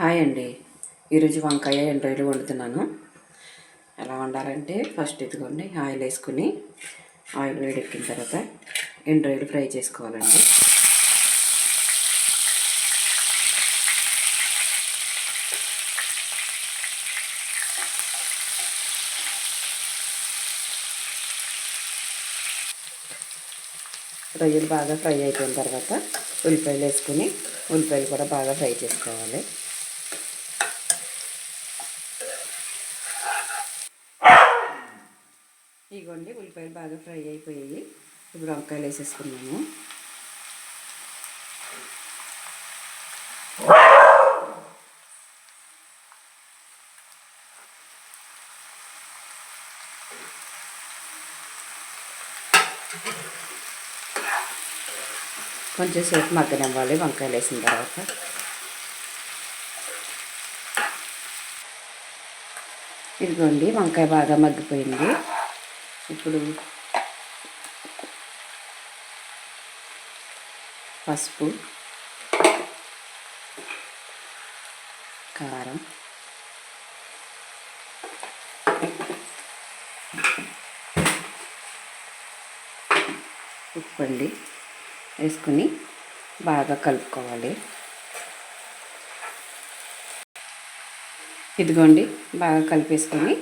Hi అండి. ఈరోజు వంకాయ ఎండ్రాయిలు వండుతున్నాను. ఎలా వండాలంటే ఫస్ట్ ఇదిగోండి ఆయిల్ వేసుకుని ఆయిల్ వేడెక్కిన తర్వాత ఎండ్రాయిలు ఫ్రై చేసుకోవాలండి. రొయ్యలు బాగా ఫ్రై అయిపోయిన తర్వాత ఉల్లిపాయలు వేసుకుని ఉల్లిపాయలు కూడా బాగా ఫ్రై చేసుకోవాలి. ఇగోండి ఉల్లిపాయలు బాగా ఫ్రై అయిపోయాయి. ఇప్పుడు వంకాయలు వేసేసుకున్నాము. కొంచెం సేపు మగ్గనివ్వాలి వంకాయలు వేసిన తర్వాత. ఇదిగోండి వంకాయ బాగా మగ్గిపోయింది. ఇప్పుడు పసుపు కారం ఉప్పు అండి వేసుకుని బాగా కలుపుకోవాలి. ఇదిగోండి బాగా కలిపేసుకొని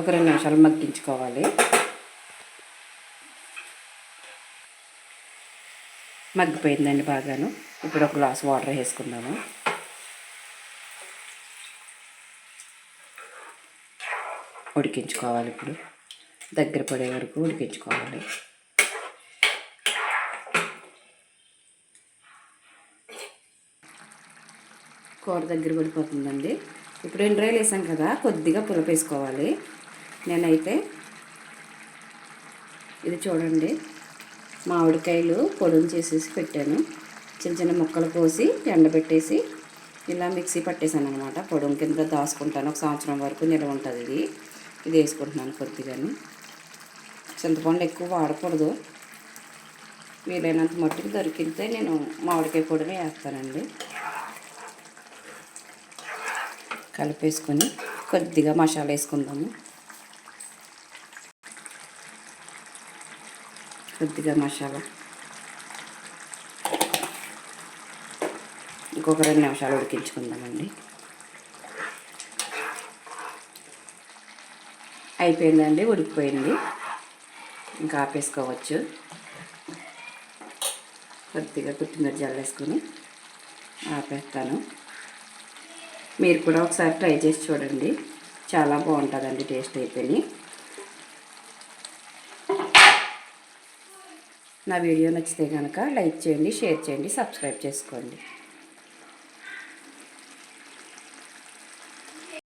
ఒక రెండు నిమిషాలు మగ్గించుకోవాలి. మగ్గిపోయిందండి బాగాను. ఇప్పుడు ఒక గ్లాస్ వాటర్ వేసుకుందాము. ఉడికించుకోవాలి ఇప్పుడు. దగ్గర పడే వరకు ఉడికించుకోవాలి. కూర దగ్గర పడిపోతుందండి. ఇప్పుడు రెండు రైలు వేసాం కదా కొద్దిగా పులపేసుకోవాలి. నేనైతే ఇది చూడండి. మామిడికాయలు పొడులు చేసేసి పెట్టాను. చిన్న చిన్న ముక్కలు కోసి ఎండబెట్టేసి ఇలా మిక్సీ పట్టేశాను అనమాట పొడుం కింద దాచుకుంటాను. ఒక సంవత్సరం వరకు నిల్వ ఉంటుంది ఇది. ఇది వేసుకుంటున్నాను కొద్దిగాని. చింతపండు ఎక్కువ వాడకూడదు. వీలైనంత మట్టుకు దొరికితే నేను మామిడికాయ పొడిని వేస్తానండి. కలిపేసుకొని కొద్దిగా మసాలా వేసుకుందాము. కొద్దిగా మసాలా. ఇంకొక రెండు నిమిషాలు ఉడికించుకుందామండి. అయిపోయిందండి ఉడికిపోయింది. ఇంకా ఆపేసుకోవచ్చు. కొద్దిగా కొత్తిమీర జల్లేసుకొని ఆపేస్తాను. మీరు కూడా ఒకసారి ట్రై చేసి చూడండి. చాలా బాగుంటుందండి టేస్ట్ అయిపోయి నా వీడియో నచ్చితే కనుక లైక్ చేయండి షేర్ చేయండి సబ్స్క్రైబ్ చేసుకోండి.